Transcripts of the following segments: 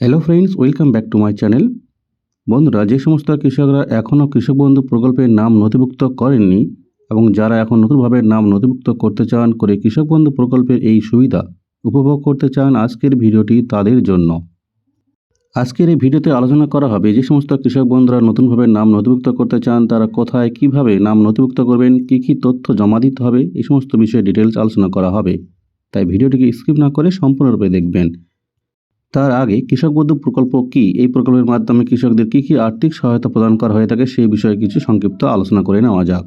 Hello friends welcome back to my channel বন্ধুরা, যে সমস্ত কৃষকরা এখনও কৃষক বন্ধু প্রকল্পের নাম নথিভুক্ত করেননি এবং যারা এখন নতুনভাবে নাম নথিভুক্ত করতে চান করে কৃষক বন্ধু প্রকল্পের এই সুবিধা উপভোগ করতে চান আজকের ভিডিওটি তাদের জন্য। আজকের এই ভিডিওতে আলোচনা করা হবে যে সমস্ত কৃষক বন্ধুরা নতুনভাবে নাম নথিভুক্ত করতে চান, তারা কোথায়, কীভাবে নাম নথিভুক্ত করবেন, কী কী তথ্য জমা দিতে হবে, এই সমস্ত বিষয়ে ডিটেলস আলোচনা করা হবে। তাই ভিডিওটিকে স্কিপ না করে সম্পূর্ণরূপে দেখবেন। তার আগে কৃষক বন্ধু প্রকল্প কি? এই প্রকল্পের মাধ্যমে কৃষকদের কী কী আর্থিক সহায়তা প্রদান করা হয়ে থাকে সেই বিষয়ে কিছু সংক্ষিপ্ত আলোচনা করে নেওয়া যাক।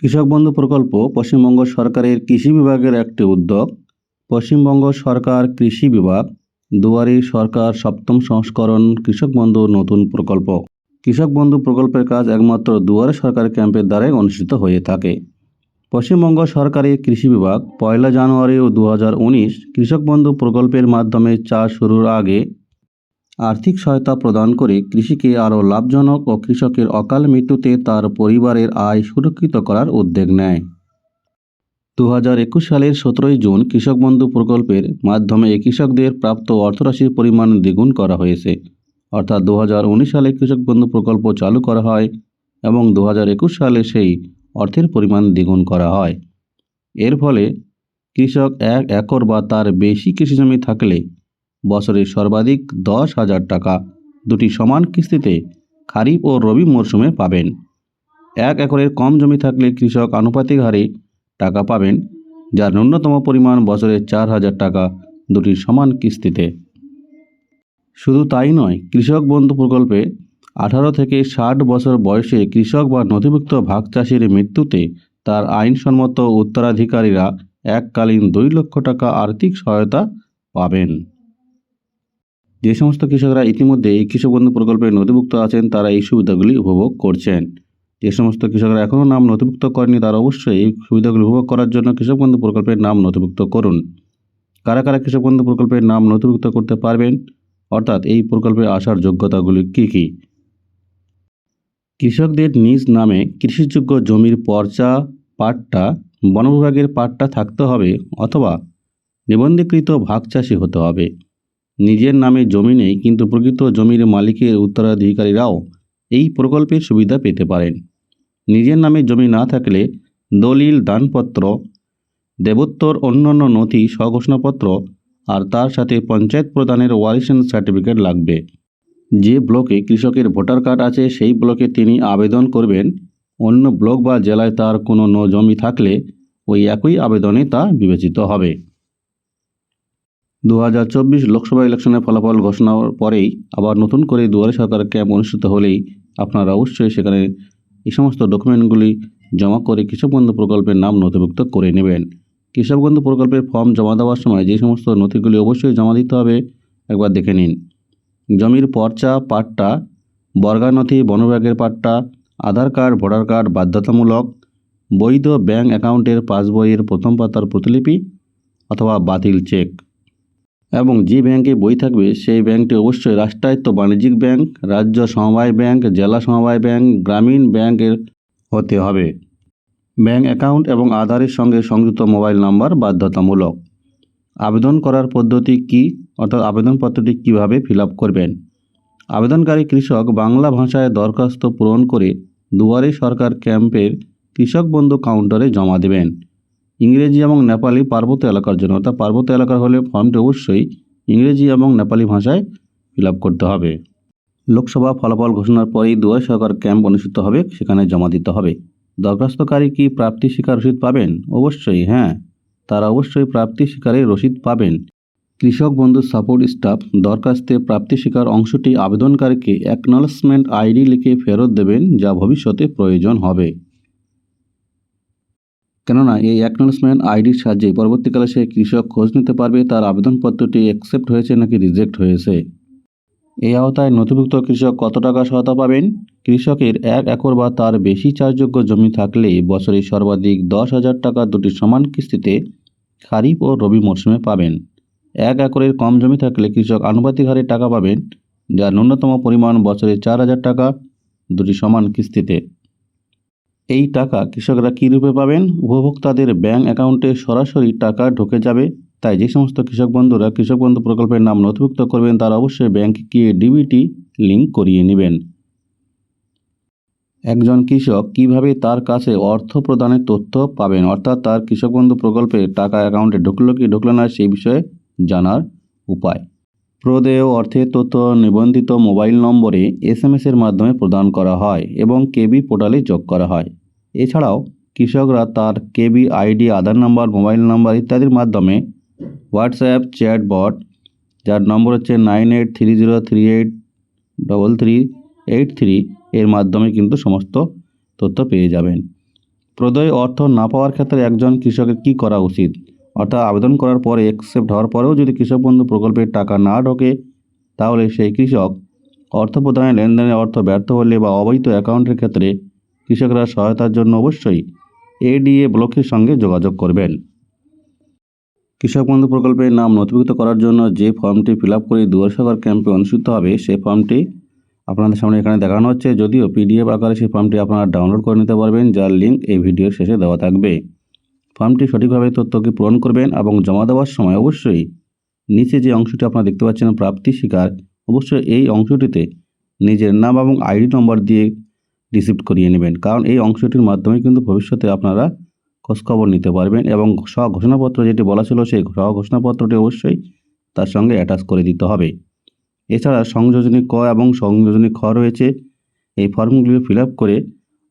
কৃষক বন্ধু প্রকল্প পশ্চিমবঙ্গ সরকারের কৃষি বিভাগের একটি উদ্যোগ। পশ্চিমবঙ্গ সরকার কৃষি বিভাগ, দুয়ারি সরকার সপ্তম সংস্করণ কৃষক বন্ধু নতুন প্রকল্প। কৃষক বন্ধু প্রকল্পের কাজ একমাত্র দুয়ারে সরকার ক্যাম্পের দ্বারাই অনুষ্ঠিত হয়ে থাকে। পশ্চিমবঙ্গ সরকারের কৃষি বিভাগ পয়লা জানুয়ারি ও দু হাজার উনিশ কৃষক বন্ধু প্রকল্পের মাধ্যমে চাষ শুরুর আগে আর্থিক সহায়তা প্রদান করে কৃষিকে আরও লাভজনক ও কৃষকের অকাল মৃত্যুতে তার পরিবারের আয় সুরক্ষিত করার উদ্যোগ নেয়। দু হাজার একুশ সালের সতেরোই জুন কৃষক বন্ধু প্রকল্পের মাধ্যমে কৃষকদের প্রাপ্ত অর্থরাশির পরিমাণ দ্বিগুণ করা হয়েছে। অর্থাৎ দু হাজার উনিশ সালে কৃষক বন্ধু প্রকল্প চালু করা হয় এবং দু হাজার একুশ সালে সেই অর্থের পরিমাণ দ্বিগুণ করা হয়। এর ফলে কৃষক এক একর বা তার বেশি কৃষিজমি থাকলে বছরে সর্বাধিক দশ হাজার টাকা দুটি সমান কিস্তিতে খারিফ ও রবি মরশুমে পাবেন। এক একরের কম জমি থাকলে কৃষক আনুপাতিক হারে টাকা পাবেন, যার ন্যূনতম পরিমাণ বছরে চার হাজার টাকা দুটি সমান কিস্তিতে। শুধু তাই নয়, কৃষক বন্ধু প্রকল্পে আঠারো থেকে ষাট বছর বয়সে কৃষক বা নথিভুক্ত ভাগ চাষির মৃত্যুতে তার আইনসম্মত উত্তরাধিকারীরা এককালীন দুই লক্ষ টাকা আর্থিক সহায়তা পাবেন। যে সমস্ত কৃষকরা ইতিমধ্যে এই কৃষক বন্ধু প্রকল্পে নথিভুক্ত আছেন, তারা এই সুবিধাগুলি উপভোগ করছেন। যে সমস্ত কৃষকরা এখনও নাম নথিভুক্ত করেনি তারা অবশ্যই এই সুবিধাগুলি উপভোগ করার জন্য কৃষক বন্ধু প্রকল্পের নাম নথিভুক্ত করুন। কারা কারা কৃষক বন্ধু প্রকল্পের নাম নথিভুক্ত করতে পারবেন? অর্থাৎ এই প্রকল্পে আসার যোগ্যতাগুলি কী কী? কৃষকদের নিজ নামে কৃষিযোগ্য জমির পর্চা পাট্টা বন বিভাগের পাট্টা থাকতে হবে অথবা নিবন্ধীকৃত ভাগ চাষি হতে হবে। নিজের নামে জমি নেই কিন্তু প্রকৃত জমির মালিকের উত্তরাধিকারীরাও এই প্রকল্পের সুবিধা পেতে পারেন। নিজের নামে জমি না থাকলে দলিল, দানপত্র, দেবোত্তর, অন্যান্য নথি, স্বঘোষণাপত্র আর তার সাথে পঞ্চায়েত প্রদানের ওয়ারিশন সার্টিফিকেট লাগবে। যে ব্লকে কৃষকের ভোটার কার্ড আছে, সেই ব্লকে তিনি আবেদন করবেন। অন্য ব্লক বা জেলায় তার কোনো ন জমি থাকলে ওই একই আবেদনে তা বিবেচিত হবে। দু হাজার চব্বিশ লোকসভা ইলেকশনের ফলাফল ঘোষণার পরেই আবার নতুন করে দুয়ারে সরকার ক্যাম্প অনুষ্ঠিত হলেই আপনারা অবশ্যই সেখানে এই সমস্ত ডকুমেন্টগুলি জমা করে কৃষক বন্ধু প্রকল্পের নাম নথিভুক্ত করে নেবেন। কৃষক বন্ধু প্রকল্পের ফর্ম জমা দেওয়ার সময় যে সমস্ত নথিগুলি অবশ্যই জমা দিতে হবে, একবার দেখে নিন। জমির পর্চা পাট্টা বর্গা নথি বন পাট্টা, আধার কার্ড, ভোটার কার্ড বাধ্যতামূলক, বৈধ ব্যাংক অ্যাকাউন্টের পাসবইয়ের প্রথম পাতার প্রতিলিপি অথবা বাতিল চেক। এবং যে ব্যাংকে বই থাকবে, সেই ব্যাংকটি অবশ্যই রাষ্ট্রায়ত্ত বাণিজ্যিক ব্যাংক, রাজ্য সমবায় ব্যাংক, জেলা সমবায় ব্যাংক, গ্রামীণ ব্যাংকের হতে হবে। ব্যাংক অ্যাকাউন্ট এবং আধারের সঙ্গে সংযুক্ত মোবাইল নাম্বার বাধ্যতামূলক। আবেদন করার পদ্ধতি কি? অর্থাৎ আবেদনপত্রটি কীভাবে ফিল করবেন? আবেদনকারী কৃষক বাংলা ভাষায় দরখাস্ত পূরণ করে দুয়ারে সরকার ক্যাম্পের কৃষক বন্ধু কাউন্টারে জমা দেবেন। ইংরেজি এবং নেপালি পার্বত্য এলাকার জন্য, অর্থাৎ পার্বত্য এলাকার হলে ফর্মটি অবশ্যই ইংরেজি এবং নেপালি ভাষায় ফিল করতে হবে। লোকসভা ফলাফল ঘোষণার পরেই দুয়ারে সরকার ক্যাম্প অনুষ্ঠিত হবে, সেখানে জমা দিতে হবে। দরখাস্তকারী কি প্রাপ্তি স্বীকার রসিদ পাবেন? অবশ্যই হ্যাঁ। তারা অবশ্যই প্রাপ্তি শিকারে রসিদ পাবেন। কৃষক বন্ধু সাপোর্ট স্টাফ, দরখাস্তে প্রাপ্তি শিকার অংশটি আবেদনকারীকে অ্যাকনলেজমেন্ট আইডি লিখে ফেরত দেবেন যা ভবিষ্যতে প্রয়োজন হবে। কেননা এই অ্যাকনলসমেন্ট আইডির সাহায্যে পরবর্তীকালে সে কৃষক খোঁজ নিতে পারবে, তার আবেদনপত্রটি অ্যাকসেপ্ট হয়েছে নাকি রিজেক্ট হয়েছে। এই আওতায় নথিভুক্ত কৃষক কত টাকা সহায়তা পাবেন? কৃষকের এক একর বা তার বেশি চাষযোগ্য জমি থাকলে বছরে সর্বাধিক দশ হাজার টাকা দুটি সমান কিস্তিতে খারিফ ও রবি মরশুমে পাবেন। এক একরের কম জমি থাকলে কৃষক আনুপাতিক হারে টাকা পাবেন, যার ন্যূনতম পরিমাণ বছরে চার হাজার টাকা দুটি সমান কিস্তিতে। এই টাকা কৃষকরা কী রূপে পাবেন? উপভোক্তাদের ব্যাংক অ্যাকাউন্টে সরাসরি টাকা ঢুকে যাবে। তাই যে সমস্ত কৃষক বন্ধুরা কৃষক বন্ধু প্রকল্পের নাম নথিভুক্ত করবেন, তারা অবশ্যই ব্যাংকে গিয়ে ডিবিটি লিঙ্ক করিয়ে নেবেন। একজন কৃষক কীভাবে তার কাছে অর্থ প্রদানের তথ্য পাবেন, অর্থাৎ তার কৃষক বন্ধু প্রকল্পে টাকা অ্যাকাউন্টে ঢুকলো কি ঢুকলো না, সেই বিষয়ে জানার উপায়। প্রদেয় অর্থের তথ্য নিবন্ধিত মোবাইল নম্বরে এস এম এর মাধ্যমে প্রদান করা হয় এবং কেবি পোর্টালে যোগ করা হয়। এছাড়াও কৃষকরা তার KB ID Aadhaar number, mobile number ইত্যাদির মাধ্যমে হোয়াটসঅ্যাপ চ্যাট বট যার নম্বর হচ্ছে nine eight three zero three eight double three eight three, এর মাধ্যমে কিন্তু সমস্ত তথ্য পেয়ে যাবেন। প্রদয় অর্থ না পাওয়ার ক্ষেত্রে একজন কৃষকের কী করা উচিত? অর্থাৎ আবেদন করার পরে একসেপ্ট হওয়ার পরেও যদি কৃষক বন্ধু প্রকল্পের টাকা না ঢোকে, তাহলে সেই কৃষক অর্থ প্রদানের লেনদেনের অর্থ ব্যর্থ হলে বা অবৈধ অ্যাকাউন্টের ক্ষেত্রে কৃষকরা সহায়তার জন্য অবশ্যই এডিএ ব্লকের সঙ্গে যোগাযোগ করবেন। কৃষক বন্ধু প্রকল্পের নাম নথিভুক্ত করার জন্য যে ফর্মটি ফিল আপ করে দুয়ার ক্যাম্পে অনুষ্ঠিত হবে সেই ফর্মটি আপনাদের সামনে এখানে দেখানো হচ্ছে। যদিও পিডিএফ আকারে সেই ফর্মটি আপনারা ডাউনলোড করে নিতে পারবেন, যার লিঙ্ক এই ভিডিওর শেষে দেওয়া থাকবে। ফর্মটি সঠিকভাবে তথ্যকে পূরণ করবেন এবং জমা দেওয়ার সময় অবশ্যই নিচে যে অংশটি আপনারা দেখতে পাচ্ছেন, প্রাপ্তি শিকার, অবশ্যই এই অংশটিতে নিজের নাম এবং আইডি নম্বর দিয়ে রিসিপ্ট করিয়ে নেবেন। কারণ এই অংশটির মাধ্যমে কিন্তু ভবিষ্যতে আপনারা খোঁজখবর নিতে পারবেন এবং স্ব ঘোষণাপত্র যেটি বলা ছিল সেই স্ব ঘোষণাপত্রটি অবশ্যই তার সঙ্গে অ্যাটাচ করে দিতে হবে। এছাড়া সংযোজনী ক এবং সংযোজনী খ রয়েছে। এই ফর্মগুলি ফিল করে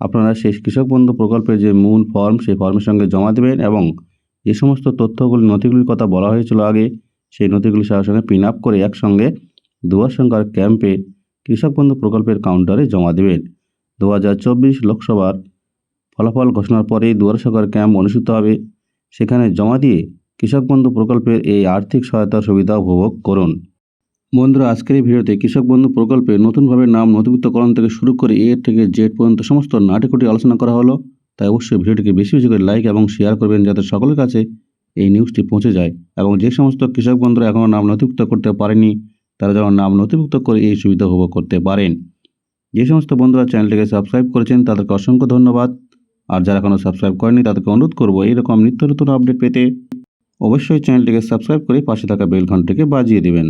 আপনারা সেই কৃষক বন্ধু প্রকল্পের যে মূল ফর্ম সেই ফর্মের সঙ্গে জমা দেবেন এবং যে সমস্ত তথ্যগুলি, নথিগুলির কথা বলা হয়েছিল আগে, সেই নথিগুলি সঙ্গে সঙ্গে পিন আপ করে একসঙ্গে দুয়ার সংখ্যার ক্যাম্পে কৃষক বন্ধু প্রকল্পের কাউন্টারে জমা দেবেন। দু হাজার চব্বিশ লোকসভার ফলাফল ঘোষণার পরেই দুয়ার ক্যাম্প অনুষ্ঠিত হবে। সেখানে জমা দিয়ে কৃষক বন্ধু প্রকল্পের এই আর্থিক সহায়তার সুবিধা উপভোগ করুন। বন্ধুরা, আজকের এই ভিডিওতে কৃষক বন্ধু প্রকল্পে নতুনভাবে নাম নথিভুক্তকরণ থেকে শুরু করে এ থেকে জেড পর্যন্ত সমস্ত নাটিকুটি আলোচনা করা হলো। তাই অবশ্যই ভিডিওটিকে বেশি বেশি করে লাইক এবং শেয়ার করবেন যাতে সকলের কাছে এই নিউজটি পৌঁছে যায় এবং যে সমস্ত কৃষক বন্ধুরা এখনও নাম নথিভুক্ত করতে পারেনি, তারা যেন নাম নথিভুক্ত করে এই সুবিধা উপভোগ করতে পারেন। যে সমস্ত বন্ধুরা চ্যানেলটিকে সাবস্ক্রাইব করেছেন, তাদেরকে অসংখ্য ধন্যবাদ। আর যারা এখনও সাবস্ক্রাইব করেনি তাদেরকে অনুরোধ করব, এইরকম নিত্য নতুন আপডেট পেতে অবশ্যই চ্যানেলটিকে সাবস্ক্রাইব করে পাশে থাকা বেল ঘন্টাকে বাজিয়ে দেবেন।